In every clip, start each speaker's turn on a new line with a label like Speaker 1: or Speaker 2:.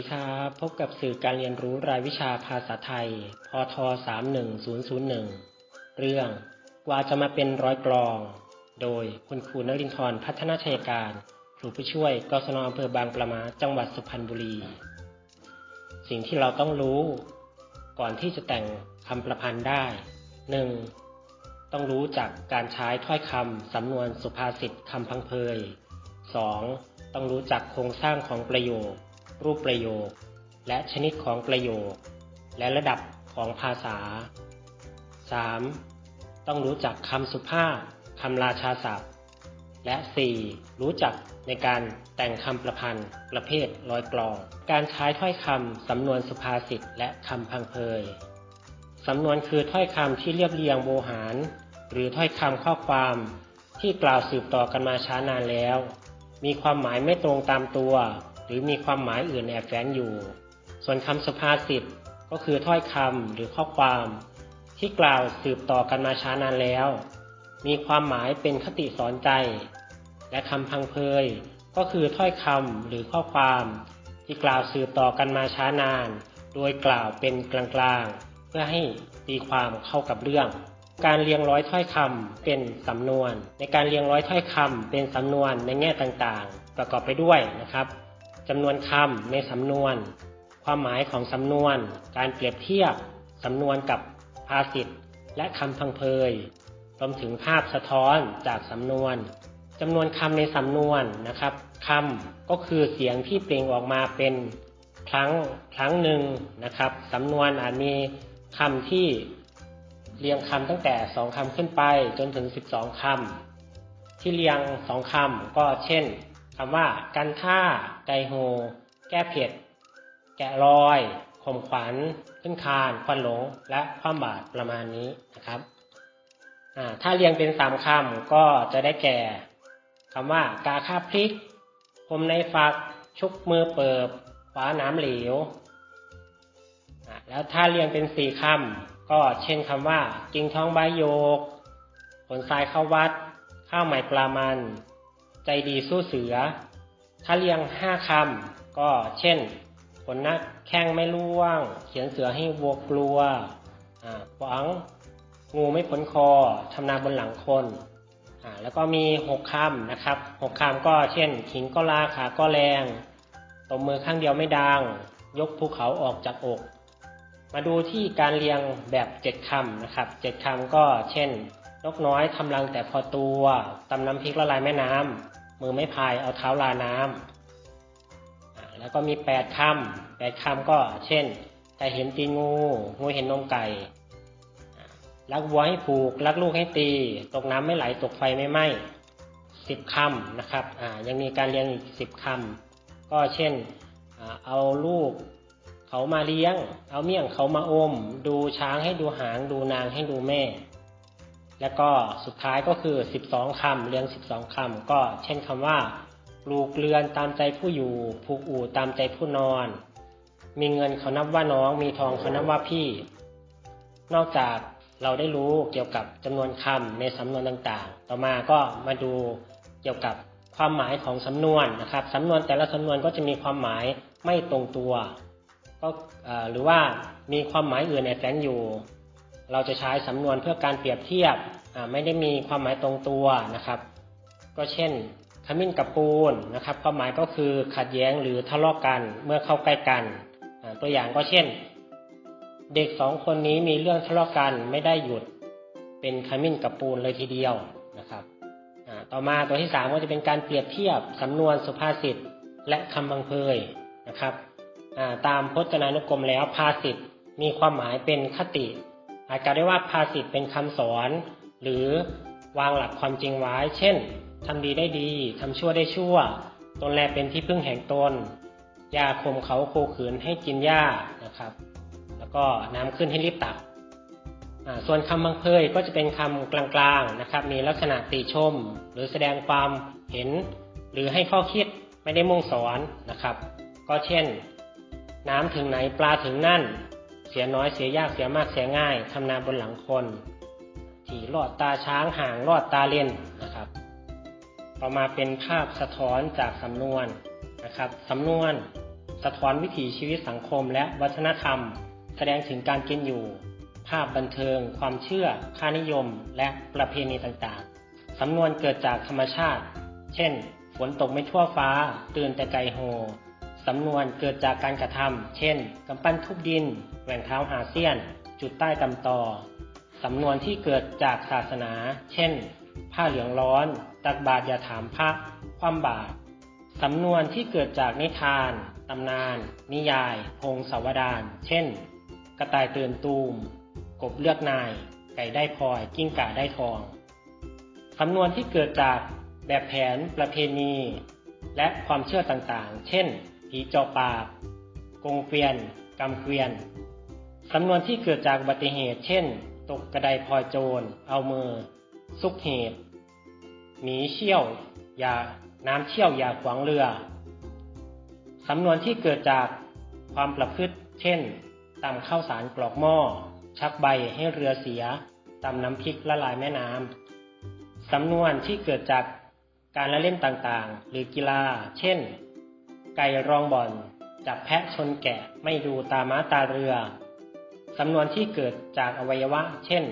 Speaker 1: ดีครับ พบกับสื่อการเรียนรู้รายวิชาภาษาไทย พท 31001 เรื่อง กว่าจะมาเป็นร้อยกลอง โดยคุณครูนรินทร์พัฒนาชัยการ ครูผู้ช่วยกศนอำเภอบางปะมาจังหวัดสุพรรณบุรี สิ่งที่เราต้องรู้ ก่อนที่จะแต่งคำประพันธ์ได้ 1. ต้องรู้จักการใช้ถ้อยคำสำนวนสุภาษิตคำพังเพย 2. ต้องรู้จักโครงสร้างของประโยค รูปประโยค และชนิดของประโยค และระดับของภาษา 3. ต้องรู้จักคำสุภาพคำราชาศัพท์ และ 4. รู้จักในการแต่งคำประพันธ์ ประเภทร้อยกลอง การใช้ถ้อยคำสำนวนสุภาษิตและคำพังเพยสำนวนคือถ้อยคำที่เรียบเรียงโวหาร หรือถ้อยคำข้อความที่กล่าวสืบต่อกันมาช้านานแล้ว มีความหมายไม่ตรงตามตัว หรือมีความหมายอื่นแอบแฝงอยู่ ส่วนคำสุภาษิตก็คือถ้อยคำหรือข้อความ ที่กล่าวสืบต่อกันมาช้านานแล้ว มีความหมายเป็นคติสอนใจ และคำพังเพยก็คือถ้อยคำหรือข้อความ ที่กล่าวสืบต่อกันมาช้านาน โดยกล่าวเป็นกลางๆ เพื่อให้ตีความเข้ากับเรื่อง การเรียงร้อยถ้อยคำเป็นสำนวน ในการเรียงร้อยถ้อยคำเป็นสำนวนในแง่ต่างๆ ประกอบไปด้วยนะครับ จำนวนคำในสำนวน ความหมายของสำนวน การเปรียบเทียบสำนวนกับภาษิตและคำพังเพยรวมถึงภาพสะท้อนจากสำนวนจำนวนคำในสำนวนนะครับคำก็คือเสียงที่เปล่งออกมาเป็นครั้งครั้งหนึ่งนะครับสำนวนอาจมีคำที่เรียงคำตั้งแต่สองคำขึ้นไปจนถึงสิบสองคำที่เรียงสองคำก็เช่น คำว่ากันท่า ไกโฮ แก้เผ็ด แกะรอยข่มขวัญ ขึ้นคาน ควันหลง และความบาดประมาณนี้นะครับถ้าเรียงเป็นสามคำก็จะได้แก่คำว่า กาคาพริกคมในฝัก ชุกมือเปิบขวาน้ำเหลว แล้วถ้าเรียงเป็นสี่คำก็เช่นคำว่า กิ่งทองใบโยก ผลทรายเข้าวัด ข้าวใหม่ปลามัน ใจดีสู้เสือ ถ้าเรียงห้าคำก็เช่นผลนักแข้งไม่ล่วง เขียนเสือให้วัวกลัวอ่าขวางงูไม่พ้นคอทำนาบนหลังคนแล้วก็มีหกคำนะครับหกคำก็เช่น ขิงก็ลาขาก็แรงตบมือข้างเดียวไม่ดัง ยกภูเขาออกจากอก มาดูที่การเรียงแบบเจ็ดคำนะครับเจ็ดคำก็เช่น นกน้อยทำรังแต่พอตัวตำน้ำพริกละลายแม่น้ำ มือไม่พายเอาเท้าลาน้ำอ่าแล้วก็มีแปดคำแปดคำก็เช่นไก่เห็นตีนงูงูเห็นนมไก่รักวัวให้ผูก รักลูกให้ตี ตกน้ำไม่ไหลตกไฟไม่ไหม้สิบคำนะครับอ่ายังมีการเรียงอีกสิบคำก็เช่นอเอาลูกเขามาเลี้ยง เอาเมี่ยงเขามาอม ดูช้างให้ดูหาง ดูนางให้ดูแม่ แล้วก็สุดท้ายก็คือ 12คำเรียง 12คำก็เช่นคำว่าปลูกเรือนตามใจผู้อยู่ผูกอู่ตามใจผู้นอน มีเงินเขานับว่าน้อง มีทองเขานับว่าพี่ นอกจากเราได้รู้เกี่ยวกับจำนวนคำในสำนวนต่างๆ ต่อมาก็มาดูเกี่ยวกับความหมายของสำนวนนะครับสำนวนแต่ละสำนวนก็จะมีความหมายไม่ตรงตัว ก็หรือว่ามีความหมายอื่นแอบแฝงอยู่ เราจะใช้สำนวนเพื่อการเปรียบเทียบไม่ได้มีความหมายตรงตัวนะครับ ก็เช่นขมิ้นกับปูนนะครับความหมายก็คือขัดแย้งหรือทะเลาะกันเมื่อเข้าใกล้กัน ตัวอย่างก็เช่น เด็กสองคนนี้มีเรื่องทะเลาะกันไม่ได้หยุดเป็นขมิ้นกับปูนเลยทีเดียวนะครับต่อมาตัวที่สามก็จะเป็นการเปรียบเทียบสำนวนสุภาษิตและคำบังเพยนะครับตามพจนานุกรมแล้วภาษิตมีความหมายเป็นคติ อาจจะได้ว่าภาษิตเป็นคำสอน หรือวางหลักความจริงไว้ เช่นทำดีได้ดีทำชั่วได้ชั่ว ตนแลเป็นที่พึ่งแห่งตนยาข่มเขาโคขืนให้กินหญ้านะครับ แล้วก็น้ำขึ้นให้รีบตักส่วนคำบังเพยก็จะเป็นคำกลางๆนะครับ มีลักษณะติชม หรือแสดงความเห็น หรือให้ข้อคิดไม่ได้มุ่งสอนนะครับ ก็เช่น น้ำถึงไหนปลาถึงนั่น เสียน้อยเสียยากเสียมากเสียง่ายทำนาบนหลังคนที่ลอดตาช้างห่างลอดตาเลียนนะครับต่อมาเป็นภาพสะท้อนจากสำนวนนะครับสำนวนสะท้อนวิถีชีวิตสังคมและวัฒนธรรม แสดงถึงการกินอยู่ ภาพบันเทิง ความเชื่อ ค่านิยม และประเพณีต่างๆ สำนวนเกิดจากธรรมชาติ เช่น ฝนตกไม่ทั่วฟ้า ตื่นแต่ไกลโฮ สำนวนเกิดจากการกระทำ เช่น กำปั้นทุบดิน แหว่งเท้าหาเสี้ยน จุดใต้ตำตอ สำนวนที่เกิดจากศาสนา เช่น ผ้าเหลืองร้อน ตักบาตรอย่าถามพระ ความบาตรสำนวนที่เกิดจากนิทาน ตำนาน นิยาย พงศาวดาร เช่น กระต่ายตื่นตูม กบเลือกนาย ไก่ได้พลอย กิ้งก่าได้ทอง สำนวนที่เกิดจากแบบแผน ประเพณี และความเชื่อต่างๆ เช่น ผีเจาะปากกงเกวียนกำเกวียน สำนวนที่เกิดจากอุบัติเหตุ เช่น ตกกระไดพลอยโจร เอามือ ซุกเหตุหมีเชี่ยว ยา น้ำเชี่ยว ยาขวางเรือ สำนวนที่เกิดจากความประพฤติ เช่นตำข้าวสารกรอกหม้อ ชักใบให้เรือเสียตำน้ำพริกละลายแม่น้ำ สำนวนที่เกิดจากการละเล่นต่างๆ หรือกีฬา เช่น ไก่รองบ่อน จับแพะชนแกะไม่ดูตาม้าตาเรือ สำนวนที่เกิดจากอวัยวะ เช่น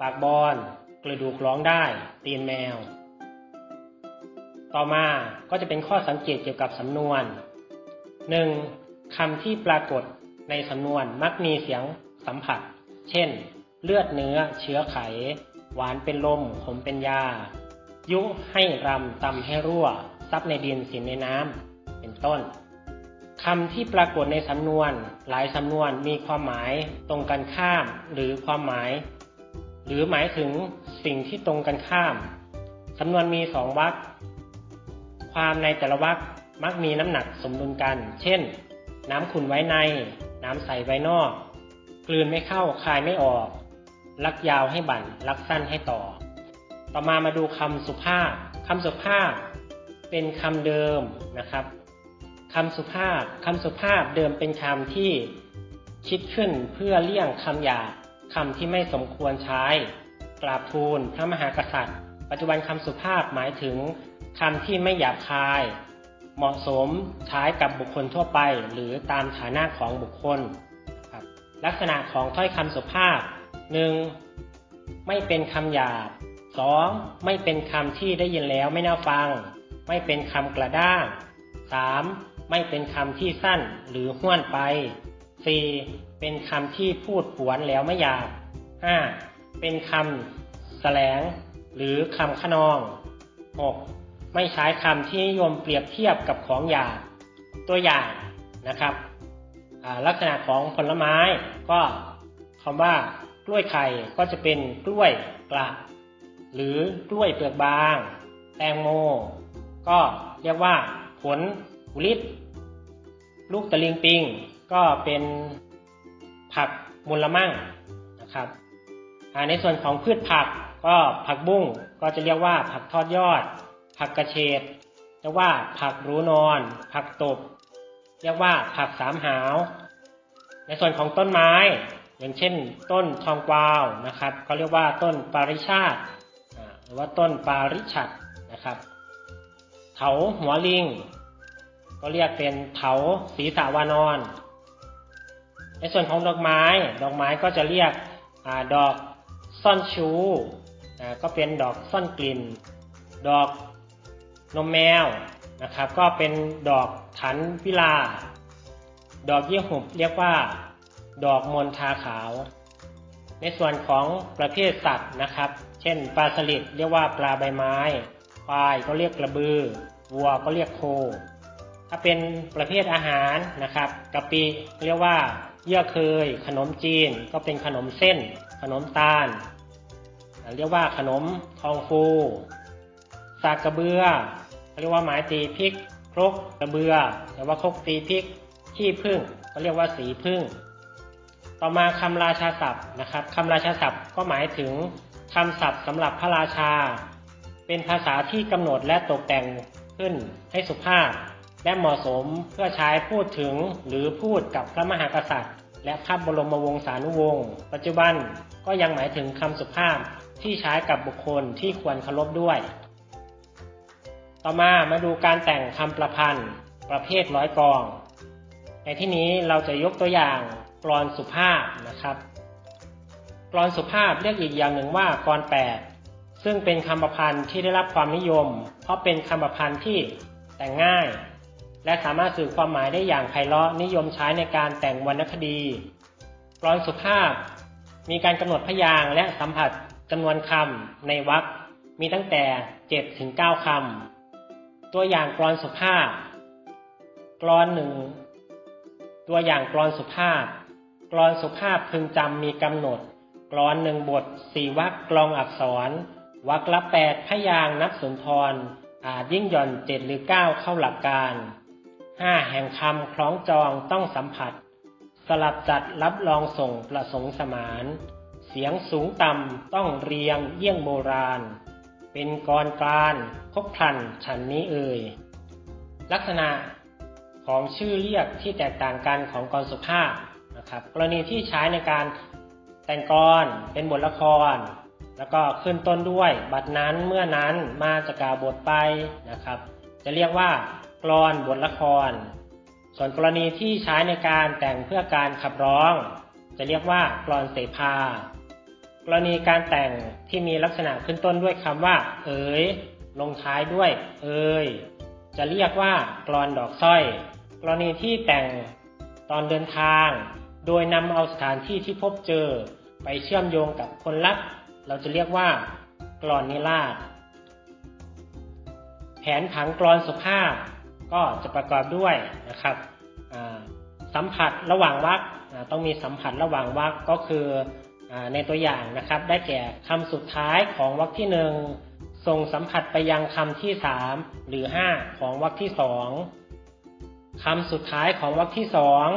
Speaker 1: ปากบอนกระดูกร้องได้ ตีนแมว ต่อมาก็จะเป็นข้อสังเกตเกี่ยวกับสำนวน 1. คำที่ปรากฏในสำนวนมักมีเสียงสัมผัส เช่น เลือดเนื้อ เชื้อไข หวานเป็นลม ขมเป็นยา ยุให้รำตำให้รั่ว ซับในดินสินในน้ำ เป็นต้นคำที่ปรากฏในสำนวน หลายสำนวนมีความหมายตรงกันข้าม หรือความหมาย หรือหมายถึงสิ่งที่ตรงกันข้ามสำนวนมีสองวรรคความในแต่ละวรรคมักมีน้ำหนักสมดุลกัน เช่น น้ำขุ่นไว้ใน น้ำใสไว้นอก กลืนไม่เข้าคายไม่ออก ลักยาวให้บั่นลักสั้นให้ต่อ ต่อมามาดูคำสุภาพคำสุภาพ เป็นคำเดิมนะครับ คำสุภาพคำสุภาพเดิมเป็นคำที่คิดขึ้นเพื่อเลี่ยงคำหยาบคำที่ไม่สมควรใช้ กราบทูลพระมหากษัตริย์ ปัจจุบันคำสุภาพหมายถึงคำที่ไม่หยาบคาย เหมาะสมใช้กับบุคคลทั่วไป หรือตามฐานะของบุคคลครับลักษณะของถ้อยคำสุภาพ 1. ไม่เป็นคำหยาบ 2. ไม่เป็นคำที่ได้ยินแล้วไม่น่าฟัง ไม่เป็นคำกระด้าง 3. ไม่เป็นคำที่สั้นหรือห้วนไป 4. เป็นคำที่พูดผวนแล้วไม่หยาบ 5. เป็นคำแสลง หรือคำขนอง 6. ไม่ใช้คำที่นิยมเปรียบเทียบกับของหยาบ ตัวอย่างนะครับ ลักษณะของผลไม้ก็คำว่ากล้วยไข่ก็จะเป็นกล้วยกระหรือกล้วยเปลือกบาง แตงโม ก็เรียกว่าผล อุลิตลูกตะลิงปิงก็เป็นผักมูลมั่งนะครับในส่วนของพืชผักก็ผักบุ้งก็จะเรียกว่าผักทอดยอด ผักกระเฉดเรียกว่าผักรู้นอน ผักตบ เรียกว่าผักสามหาว ในส่วนของต้นไม้ อย่างเช่น ต้นทองกวาวนะครับก็เรียกว่าต้นปาริชาติหรือว่าต้นปาริชัดนะครับเถาหัวลิง ก็เรียกเป็นเถาศีรษะวานอน ในส่วนของดอกไม้ ดอกไม้ก็จะเรียกอดอกซ่อนชูก็เป็นดอกซ่อนกลิ่น ดอกนมแมวนะครับ ก็เป็นดอกถันพิลา ดอกเยี่ยหุบเรียกว่า ดอกมณฑาขาว ในส่วนของประเภทสัตว์นะครับ เช่น ปลาสลิดเรียกว่าปลาใบไม้ควายก็เรียกกระบือ วัวก็เรียกโค ถ้าเป็นประเภทอาหารนะครับกะปิเรียกว่าเยื่อเคย ขนมจีนก็เป็นขนมเส้น ขนมตาล เรียกว่าขนมทองฟูสากกระเบือเรียกว่าไม้ตีพริกครกกระเบือเรียกว่าครกตีพริกขี้ผึ้งก็เรียกว่าสีผึ้งต่อมาคำราชาศัพท์นะครับคำราชาศัพท์ก็หมายถึงคำศัพท์สำหรับพระราชา เป็นภาษาที่กำหนดและตกแต่งขึ้นให้สุภาพ และเหมาะสมเพื่อใช้พูดถึงหรือพูดกับพระมหากษัตริย์ และพระบรมวงศานุวงศ์ปัจจุบันก็ยังหมายถึงคำสุภาพที่ใช้กับบุคคลที่ควรเคารพด้วย ต่อมามาดูการแต่งคำประพันธ์ ประเภทร้อยกรอง ในที่นี้เราจะยกตัวอย่างกลอนสุภาพนะครับกลอนสุภาพเรียกอีกอย่างหนึ่งว่ากลอนแปดซึ่งเป็นคำประพันธ์ที่ได้รับความนิยม เพราะเป็นคำประพันธ์ที่แต่งง่าย และสามารถสื่อความหมายได้อย่างไพเราะนิยมใช้ในการแต่งวรรณคดีกลอนสุภาพ มีการกำหนดพยางและสัมผัสจำนวนคำในวรรคมีตั้งแต่7ถึง9คำตัวอย่างกลอนสุภาพกลอนหนึ่งตัวอย่างกลอนสุภาพกลอนสุภาพพึงจำมีกำหนดกลอนหนึ่งบทสี่วรรคกลองอักษรวรรคละแปดพยางนับสุนทรอาจยิ่งหย่อนเจ็ดหรือเก้าเข้าหลักการ ห้าแห่งคำคล้องจองต้องสัมผัส สลับจัดรับรองส่งประสงค์สมาน เสียงสูงต่ำต้องเรียงเยี่ยงโบราณ เป็นกรการคบพลันฉันนี้เอ่ยลักษณะของชื่อเรียกที่แตกต่างกันของกรสุภาพนะครับ กรณีที่ใช้ในการแต่งกรเป็นบทละคร แล้วก็ขึ้นต้นด้วย บัดนั้นเมื่อนั้นมาจะกล่าวบทไปนะครับ จะเรียกว่า กลอนบทละคร ส่วนกรณีที่ใช้ในการแต่งเพื่อการขับร้อง จะเรียกว่ากลอนเสภากรณีการแต่งที่มีลักษณะขึ้นต้นด้วยคำว่า เอ๋ยลงท้ายด้วย เอ่ยจะเรียกว่ากลอนดอกสร้อย กรณีที่แต่งตอนเดินทาง โดยนำเอาสถานที่ที่พบเจอ ไปเชื่อมโยงกับคนรัก เราจะเรียกว่ากลอนนิราศแผนผังกลอนสุภาพ ก็จะประกอบด้วยนะครับสัมผัสระหว่างวรรคต้องมีสัมผัสระหว่างวรรคก็คืออในตัวอย่างนะครับ ได้แก่คำสุดท้ายของวรรคที่หนึ่งส่งสัมผัสไปยังคำที่สามหรือห้าของวรรคที่สองคำสุดท้ายของวรรคที่สอง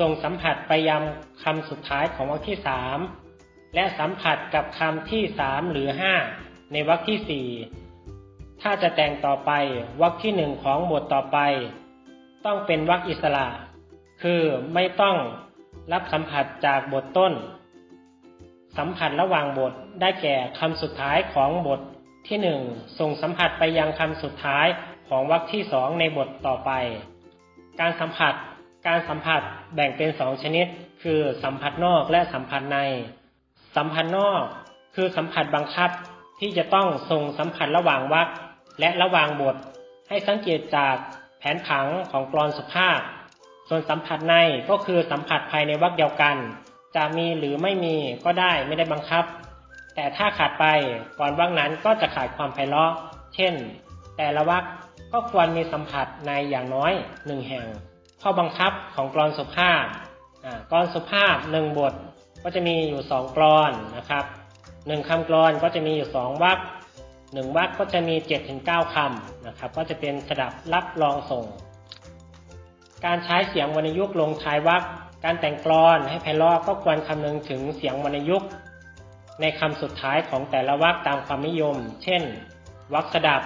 Speaker 1: ส่งสัมผัสไปยังคำสุดท้ายของวรรคที่สามและสัมผัสกับคำที่สามหรือห้าในวรรคที่สี่ ถ้าจะแต่งต่อไปวรรคที่หนึ่งของบทต่อไป ต้องเป็นวรรคอิสระ คือไม่ต้องรับสัมผัสจากบทต้น สัมผัสระหว่างบทได้แก่คำสุดท้ายของบทที่หนึ่งส่งสัมผัสไปยังคำสุดท้ายของวรรคที่สองในบทต่อไป การสัมผัส การสัมผัสแบ่งเป็นสองชนิด คือสัมผัสนอกและสัมผัสใน สัมผัสนอก คือสัมผัสบังคับที่จะต้องส่งสัมผัสระหว่างวรรค และระหว่างบทให้สังเกตจากแผนผังของกลอนสุภาพ ส่วนสัมผัสในก็คือสัมผัสภายในวรรคเดียวกัน จะมีหรือไม่มีก็ได้ไม่ได้บังคับ แต่ถ้าขาดไปก่อนวรรคนั้นก็จะขาดความไพเราะ เช่น แต่ละวรรคก็ควรมีสัมผัสในอย่างน้อยหนึ่งแห่ง ข้อบังคับของกลอนสุภาพกลอนสุภาพหนึ่งบทก็จะมีอยู่สองกลอนนะครับหนึ่งคำกลอนก็จะมีอยู่สองวรรค หนึ่งวรรคก็จะมีเจ็ดถึงเก้าคำนะครับ ก็จะเป็นสดับรับรองส่ง การใช้เสียงวรรณยุกต์ลงท้ายวรรคการแต่งกลอนให้ไพเราะก็ควรคำนึงถึงเสียงวรรณยุกต์ในคำสุดท้ายของแต่ละวรรคตามความนิยม เช่นวรรคสดับ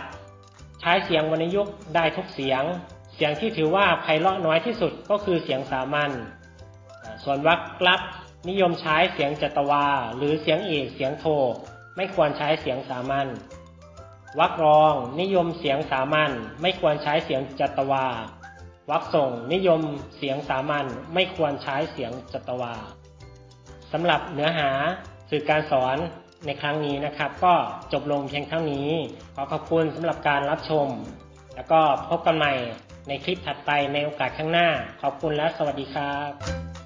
Speaker 1: ใช้เสียงวรรณยุกต์ได้ทุกเสียง เสียงที่ถือว่าไพเราะน้อยที่สุดก็คือเสียงสามัญส่วนวรรคลับนิยมใช้เสียงจัตวา หรือเสียงเอกเสียงโท ไม่ควรใช้เสียงสามัญ วรรครองนิยมเสียงสามัญไม่ควรใช้เสียงจัตวาวรรคส่งนิยมเสียงสามัญไม่ควรใช้เสียงจัตวาสำหรับเนื้อหาสื่อการสอนในครั้งนี้นะครับ ก็จบลงเพียงเท่านี้ ขอขอบคุณสำหรับการรับชม แล้วก็พบกันใหม่ในคลิปถัดไปในโอกาสข้างหน้า ขอบคุณและสวัสดีครับ